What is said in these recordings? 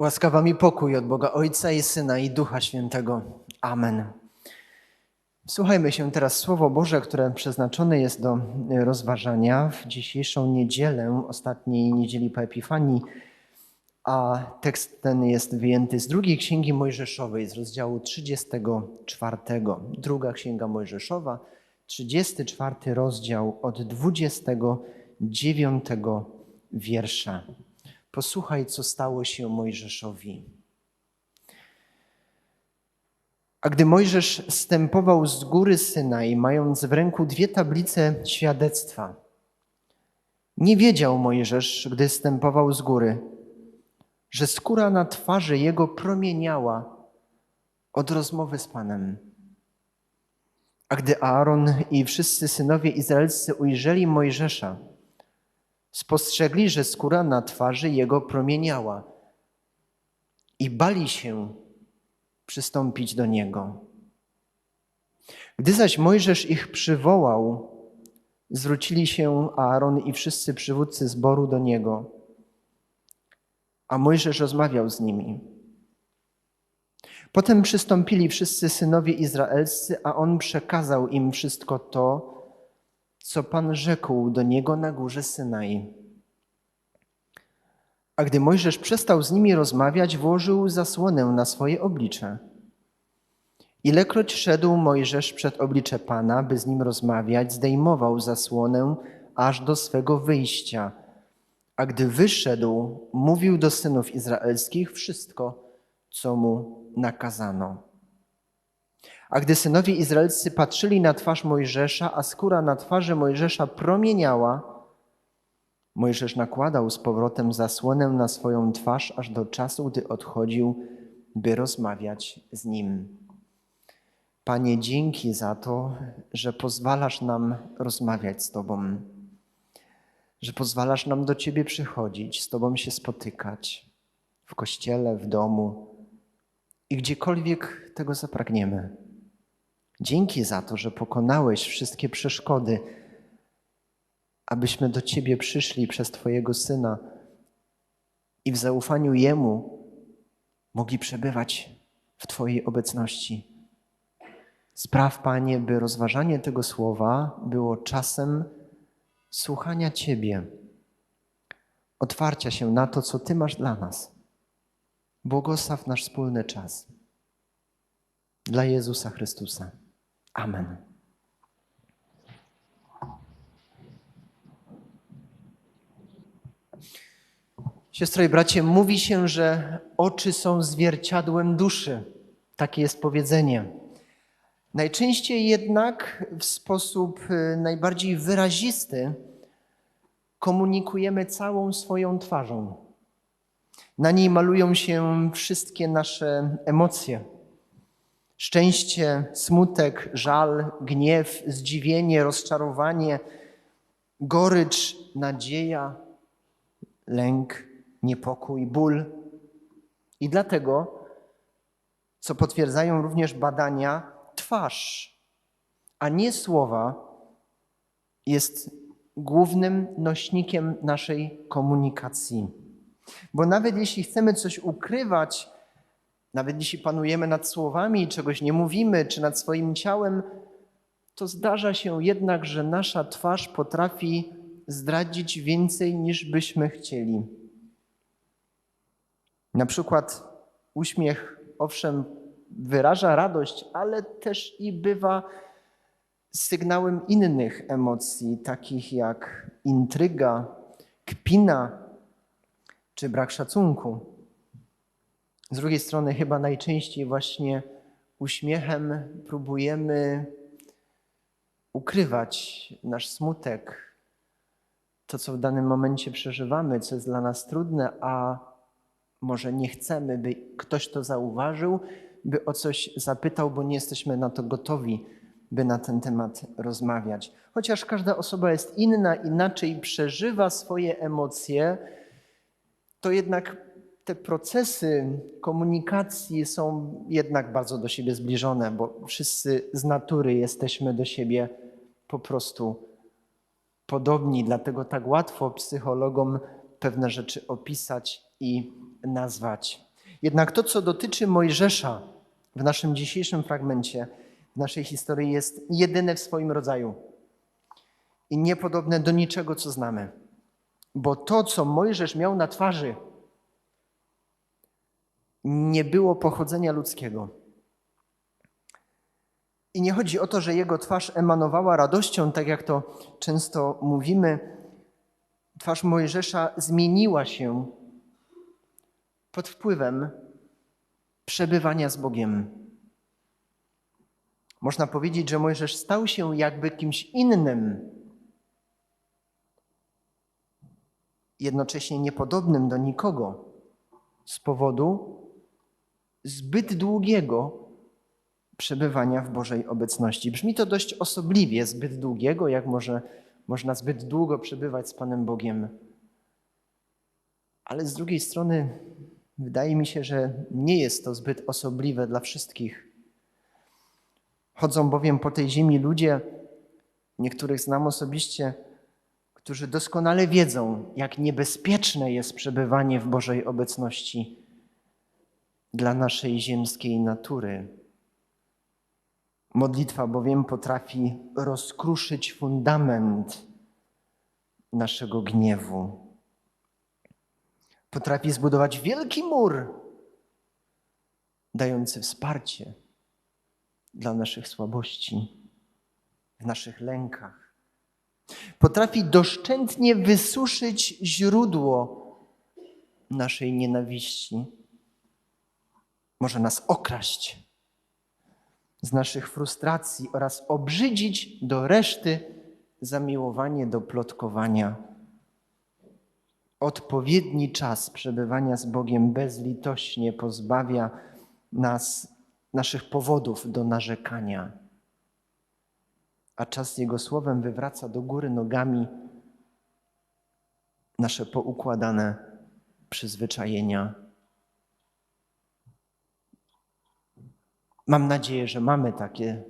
Łaskawa mi pokój od Boga Ojca i Syna i Ducha Świętego. Amen. Słuchajmy się teraz Słowo Boże, które przeznaczone jest do rozważania w dzisiejszą niedzielę, ostatniej niedzieli po Epifanii, a tekst ten jest wyjęty z drugiej Księgi Mojżeszowej, z rozdziału 34. Druga Księga Mojżeszowa, 34 rozdział od 29 wiersza. Posłuchaj, co stało się Mojżeszowi. A gdy Mojżesz stępował z góry Synaj, mając w ręku dwie tablice świadectwa, nie wiedział Mojżesz, gdy stępował z góry, że skóra na twarzy jego promieniała od rozmowy z Panem. A gdy Aaron i wszyscy synowie izraelscy ujrzeli Mojżesza, spostrzegli, że skóra na twarzy jego promieniała i bali się przystąpić do niego. Gdy zaś Mojżesz ich przywołał, zwrócili się Aaron i wszyscy przywódcy zboru do niego, a Mojżesz rozmawiał z nimi. Potem przystąpili wszyscy synowie izraelscy, a on przekazał im wszystko to, co Pan rzekł do niego na górze Synai. A gdy Mojżesz przestał z nimi rozmawiać, włożył zasłonę na swoje oblicze. Ilekroć szedł Mojżesz przed oblicze Pana, by z nim rozmawiać, zdejmował zasłonę aż do swego wyjścia. A gdy wyszedł, mówił do synów izraelskich wszystko, co mu nakazano. A gdy synowie izraelscy patrzyli na twarz Mojżesza, a skóra na twarzy Mojżesza promieniała, Mojżesz nakładał z powrotem zasłonę na swoją twarz, aż do czasu, gdy odchodził, by rozmawiać z nim. Panie, dzięki za to, że pozwalasz nam rozmawiać z Tobą, że pozwalasz nam do Ciebie przychodzić, z Tobą się spotykać w kościele, w domu i gdziekolwiek tego zapragniemy. Dzięki za to, że pokonałeś wszystkie przeszkody, abyśmy do Ciebie przyszli przez Twojego Syna i w zaufaniu Jemu mogli przebywać w Twojej obecności. Spraw, Panie, by rozważanie tego słowa było czasem słuchania Ciebie, otwarcia się na to, co Ty masz dla nas. Błogosław nasz wspólny czas. Dla Jezusa Chrystusa. Amen. Siostro i bracie, mówi się, że oczy są zwierciadłem duszy. Takie jest powiedzenie. Najczęściej jednak w sposób y, najbardziej wyrazisty komunikujemy całą swoją twarzą. Na niej malują się wszystkie nasze emocje szczęście, smutek, żal, gniew, zdziwienie, rozczarowanie, gorycz, nadzieja, lęk, niepokój, ból. I dlatego, co potwierdzają również badania, twarz, a nie słowa, jest głównym nośnikiem naszej komunikacji. Bo nawet jeśli chcemy coś ukrywać, nawet jeśli panujemy nad słowami czegoś nie mówimy, czy nad swoim ciałem, to zdarza się jednak, że nasza twarz potrafi zdradzić więcej niż byśmy chcieli. Na przykład uśmiech, owszem, wyraża radość, ale też i bywa sygnałem innych emocji, takich jak intryga, kpina czy brak szacunku. Z drugiej strony, chyba najczęściej właśnie uśmiechem próbujemy ukrywać nasz smutek, to, co w danym momencie przeżywamy, co jest dla nas trudne, a może nie chcemy, by ktoś to zauważył, by o coś zapytał, bo nie jesteśmy na to gotowi, by na ten temat rozmawiać. Chociaż każda osoba jest inna, inaczej przeżywa swoje emocje, to jednak te procesy komunikacji są jednak bardzo do siebie zbliżone, bo wszyscy z natury jesteśmy do siebie po prostu podobni, dlatego tak łatwo psychologom pewne rzeczy opisać i nazwać. Jednak to, co dotyczy Mojżesza w naszym dzisiejszym fragmencie, w naszej historii, jest jedyne w swoim rodzaju i niepodobne do niczego, co znamy. Bo to, co Mojżesz miał na twarzy, nie było pochodzenia ludzkiego. I nie chodzi o to, że jego twarz emanowała radością, tak jak to często mówimy. Twarz Mojżesza zmieniła się pod wpływem przebywania z Bogiem. Można powiedzieć, że Mojżesz stał się jakby kimś innym, jednocześnie niepodobnym do nikogo z powodu zbyt długiego przebywania w Bożej obecności. Brzmi to dość osobliwie, zbyt długiego, jak może można zbyt długo przebywać z Panem Bogiem. Ale z drugiej strony wydaje mi się, że nie jest to zbyt osobliwe dla wszystkich. Chodzą bowiem po tej ziemi ludzie, niektórych znam osobiście, którzy doskonale wiedzą, jak niebezpieczne jest przebywanie w Bożej obecności dla naszej ziemskiej natury. Modlitwa bowiem potrafi rozkruszyć fundament naszego gniewu. Potrafi zbudować wielki mur, dający wsparcie dla naszych słabości, w naszych lękach. Potrafi doszczętnie wysuszyć źródło naszej nienawiści. Może nas okraść z naszych frustracji oraz obrzydzić do reszty zamiłowanie do plotkowania. Odpowiedni czas przebywania z Bogiem bezlitośnie pozbawia nas naszych powodów do narzekania, a czas Jego słowem wywraca do góry nogami nasze poukładane przyzwyczajenia. Mam nadzieję, że mamy takie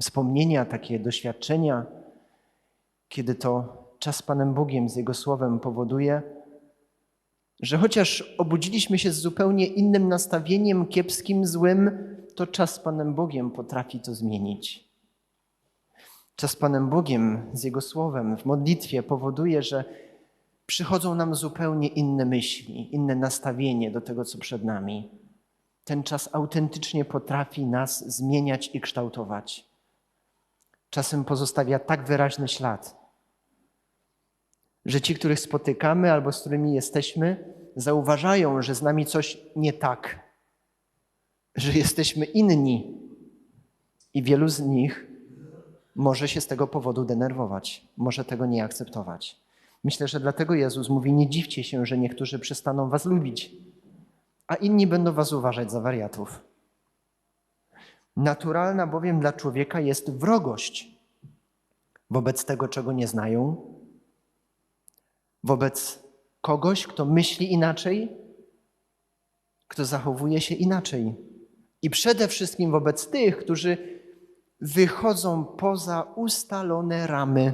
wspomnienia, takie doświadczenia, kiedy to czas z Panem Bogiem, z Jego Słowem powoduje, że chociaż obudziliśmy się z zupełnie innym nastawieniem, kiepskim, złym, to czas z Panem Bogiem potrafi to zmienić. Czas z Panem Bogiem, z Jego Słowem, w modlitwie powoduje, że przychodzą nam zupełnie inne myśli, inne nastawienie do tego, co przed nami. Ten czas autentycznie potrafi nas zmieniać i kształtować. Czasem pozostawia tak wyraźny ślad, że ci, których spotykamy albo z którymi jesteśmy, zauważają, że z nami coś nie tak, że jesteśmy inni. I wielu z nich może się z tego powodu denerwować, może tego nie akceptować. Myślę, że dlatego Jezus mówi: Nie dziwcie się, że niektórzy przestaną was lubić, a inni będą was uważać za wariatów. Naturalna bowiem dla człowieka jest wrogość wobec tego, czego nie znają, wobec kogoś, kto myśli inaczej, kto zachowuje się inaczej. I przede wszystkim wobec tych, którzy wychodzą poza ustalone ramy.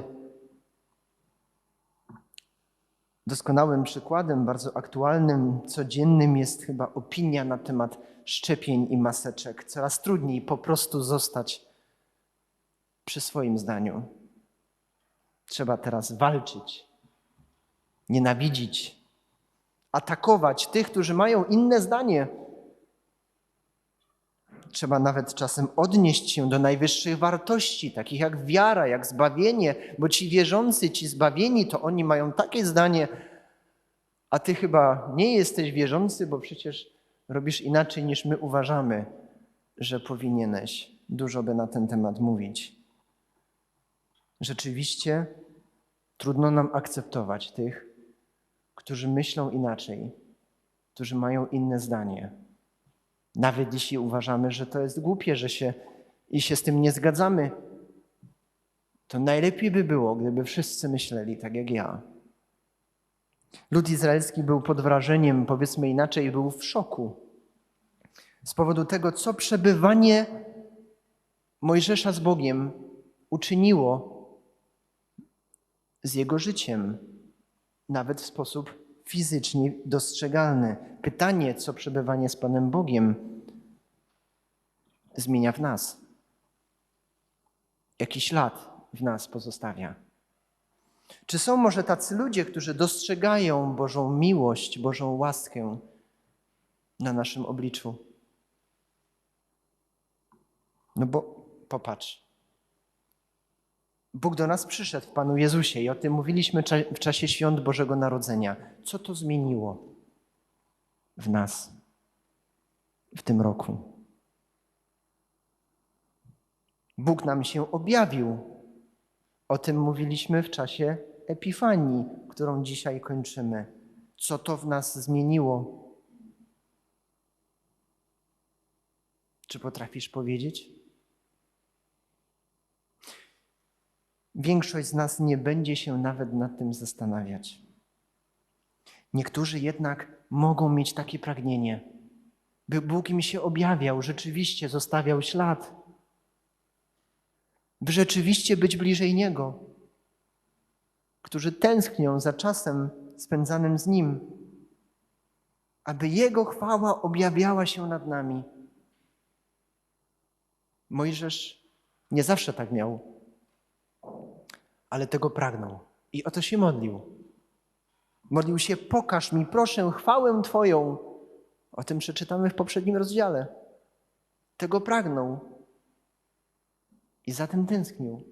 Doskonałym przykładem, bardzo aktualnym, codziennym jest chyba opinia na temat szczepień i maseczek. Coraz trudniej po prostu zostać przy swoim zdaniu. Trzeba teraz walczyć, nienawidzić, atakować tych, którzy mają inne zdanie. Trzeba nawet czasem odnieść się do najwyższych wartości, takich jak wiara, jak zbawienie, bo ci wierzący, ci zbawieni, to oni mają takie zdanie, a ty chyba nie jesteś wierzący, bo przecież robisz inaczej niż my uważamy, że powinieneś. Dużo by na ten temat mówić. Rzeczywiście trudno nam akceptować tych, którzy myślą inaczej, którzy mają inne zdanie. Nawet jeśli uważamy, że to jest głupie, że się i się z tym nie zgadzamy, to najlepiej by było, gdyby wszyscy myśleli tak jak ja. Lud izraelski był pod wrażeniem, powiedzmy inaczej, był w szoku z powodu tego, co przebywanie Mojżesza z Bogiem uczyniło z jego życiem, nawet w sposób fizycznie dostrzegalny. Pytanie, co przebywanie z Panem Bogiem zmienia w nas. Jaki ślad w nas pozostawia. Czy są może tacy ludzie, którzy dostrzegają Bożą miłość, Bożą łaskę na naszym obliczu? No bo popatrz. Bóg do nas przyszedł w Panu Jezusie i o tym mówiliśmy w czasie świąt Bożego Narodzenia. Co to zmieniło w nas w tym roku? Bóg nam się objawił. O tym mówiliśmy w czasie Epifanii, którą dzisiaj kończymy. Co to w nas zmieniło? Czy potrafisz powiedzieć? Większość z nas nie będzie się nawet nad tym zastanawiać. Niektórzy jednak mogą mieć takie pragnienie, by Bóg im się objawiał, rzeczywiście zostawiał ślad, by rzeczywiście być bliżej Niego, którzy tęsknią za czasem spędzanym z Nim, aby Jego chwała objawiała się nad nami. Mojżesz nie zawsze tak miał ale tego pragnął. I o to się modlił. Modlił się, pokaż mi, proszę, chwałę Twoją. O tym przeczytamy w poprzednim rozdziale. Tego pragnął. I za tym tęsknił.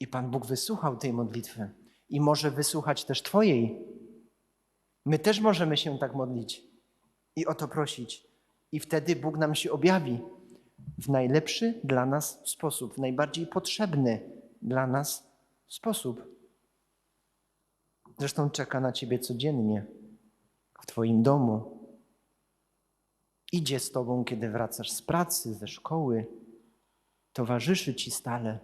I Pan Bóg wysłuchał tej modlitwy. I może wysłuchać też Twojej. My też możemy się tak modlić i o to prosić. I wtedy Bóg nam się objawi w najlepszy dla nas sposób, w najbardziej potrzebny dla nas sposób. Zresztą czeka na ciebie codziennie w Twoim domu. Idzie z Tobą, kiedy wracasz z pracy, ze szkoły, towarzyszy Ci stale.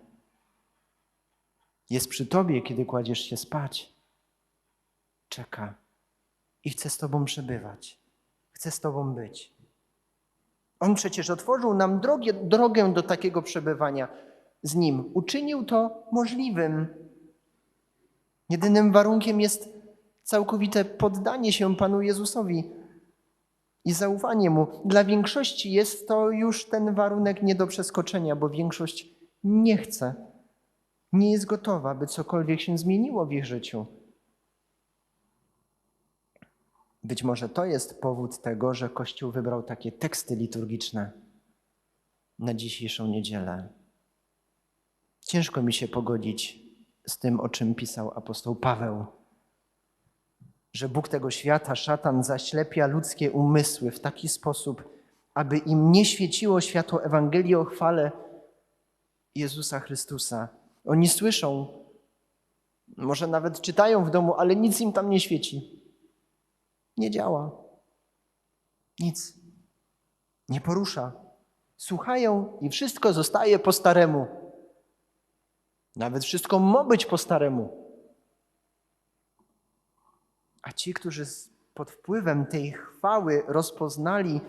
Jest przy Tobie, kiedy kładziesz się spać. Czeka i chce z Tobą przebywać, chce z Tobą być. On przecież otworzył nam drogę, drogę do takiego przebywania z Nim. Uczynił to możliwym. Jedynym warunkiem jest całkowite poddanie się Panu Jezusowi i zaufanie Mu. Dla większości jest to już ten warunek nie do przeskoczenia, bo większość nie chce, nie jest gotowa, by cokolwiek się zmieniło w ich życiu. Być może to jest powód tego, że Kościół wybrał takie teksty liturgiczne na dzisiejszą niedzielę. Ciężko mi się pogodzić z tym, o czym pisał apostoł Paweł, że Bóg tego świata, szatan, zaślepia ludzkie umysły w taki sposób, aby im nie świeciło światło Ewangelii o chwale Jezusa Chrystusa. Oni słyszą, może nawet czytają w domu, ale nic im tam nie świeci. Nie działa. Nic. Nie porusza. Słuchają i wszystko zostaje po staremu. Nawet wszystko ma być po staremu. A ci, którzy pod wpływem tej chwały rozpoznali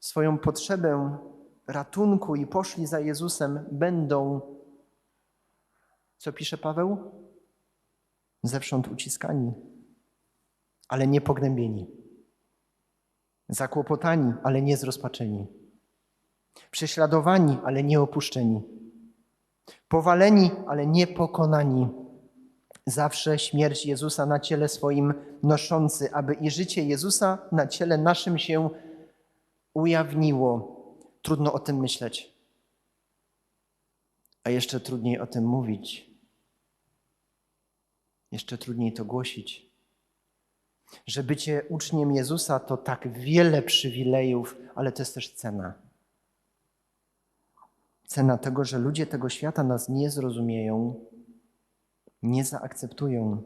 swoją potrzebę ratunku i poszli za Jezusem, będą, co pisze Paweł? Zewsząd uciskani, ale nie pognębieni. Zakłopotani, ale nie zrozpaczeni. Prześladowani, ale nie opuszczeni Powaleni, ale nie pokonani. Zawsze śmierć Jezusa na ciele swoim noszący, aby i życie Jezusa na ciele naszym się ujawniło. Trudno o tym myśleć, a jeszcze trudniej o tym mówić. Jeszcze trudniej to głosić. Że bycie uczniem Jezusa to tak wiele przywilejów, ale to jest też cena. Cena tego, że ludzie tego świata nas nie zrozumieją, nie zaakceptują.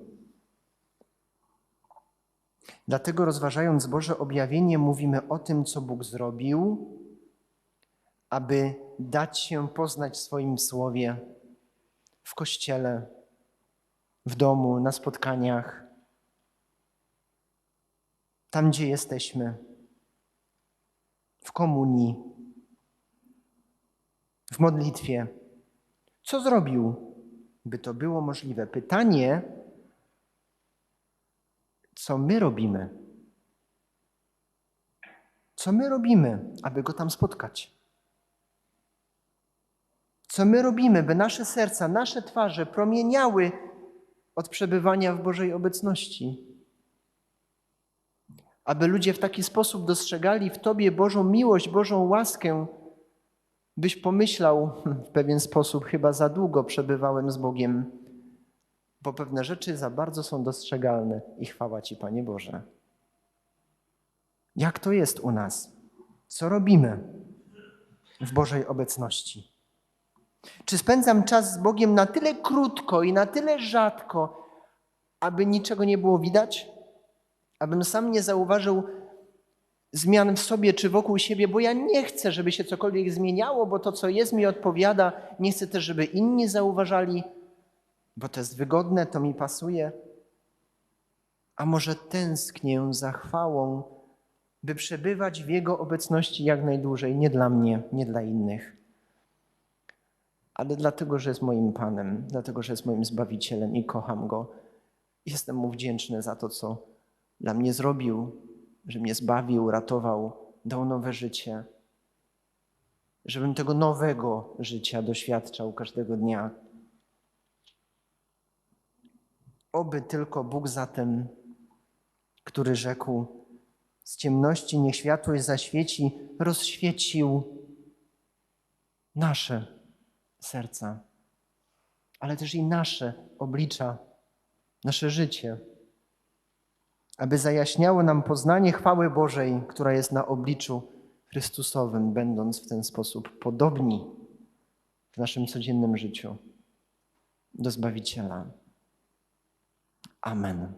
Dlatego, rozważając Boże objawienie, mówimy o tym, co Bóg zrobił, aby dać się poznać w swoim słowie w kościele, w domu, na spotkaniach, tam, gdzie jesteśmy, w komunii w modlitwie. Co zrobił, by to było możliwe? Pytanie co my robimy. Co my robimy, aby Go tam spotkać? Co my robimy, by nasze serca, nasze twarze promieniały od przebywania w Bożej obecności? Aby ludzie w taki sposób dostrzegali w Tobie Bożą miłość, Bożą łaskę, byś pomyślał w pewien sposób, chyba za długo przebywałem z Bogiem, bo pewne rzeczy za bardzo są dostrzegalne i chwała Ci, Panie Boże. Jak to jest u nas? Co robimy w Bożej obecności? Czy spędzam czas z Bogiem na tyle krótko i na tyle rzadko, aby niczego nie było widać? Abym sam nie zauważył zmian w sobie czy wokół siebie, bo ja nie chcę, żeby się cokolwiek zmieniało, bo to, co jest, mi odpowiada. Nie chcę też, żeby inni zauważali, bo to jest wygodne, to mi pasuje. A może tęsknię za chwałą, by przebywać w Jego obecności jak najdłużej, nie dla mnie, nie dla innych, ale dlatego, że jest moim Panem, dlatego, że jest moim Zbawicielem i kocham Go. Jestem Mu wdzięczny za to, co dla mnie zrobił, że mnie zbawił, ratował, dał nowe życie, żebym tego nowego życia doświadczał każdego dnia. Oby tylko Bóg zatem, który rzekł, z ciemności niech światłość zaświeci, rozświecił nasze serca, ale też i nasze oblicza, nasze życie, aby zajaśniało nam poznanie chwały Bożej, która jest na obliczu Chrystusowym, będąc w ten sposób podobni w naszym codziennym życiu do Zbawiciela. Amen.